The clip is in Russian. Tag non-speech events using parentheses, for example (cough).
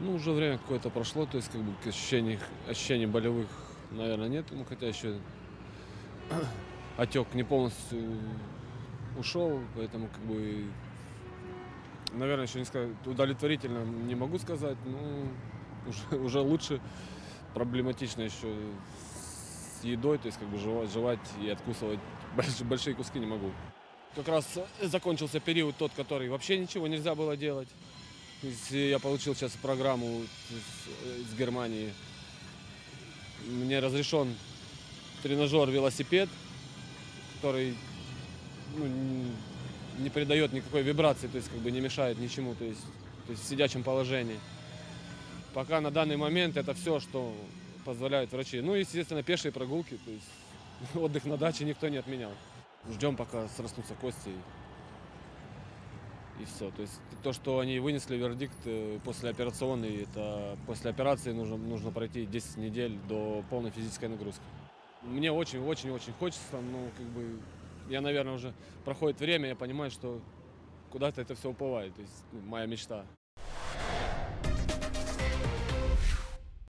Ну, уже время какое-то прошло, то есть как бы ощущений, ощущений болевых, наверное, нет. Ну, хотя еще (clears throat) отек не полностью ушел, поэтому как бы, наверное, еще не сказать, удовлетворительно не могу сказать, но уже, (laughs) уже лучше. Проблематично еще с едой, то есть как бы жевать, жевать и откусывать большие, большие куски не могу. Как раз закончился период тот, который вообще ничего нельзя было делать. Я получил сейчас программу из, Германии. Мне разрешен тренажер-велосипед, который ну, не придает никакой вибрации, то есть как бы не мешает ничему, то есть, то есть в сидячем положении. Пока на данный момент это все, что позволяют врачи. Ну и, естественно, пешие прогулки, то есть (laughs) отдых на даче никто не отменял. Ждем, пока срастутся кости и все. То есть то, что они вынесли вердикт э, послеоперационный, это после операции нужно, нужно пройти 10 недель до полной физической нагрузки. Мне очень-очень-очень хочется, но как бы я, наверное, уже проходит время, я понимаю, что куда-то это все уплывает. То есть ну, моя мечта.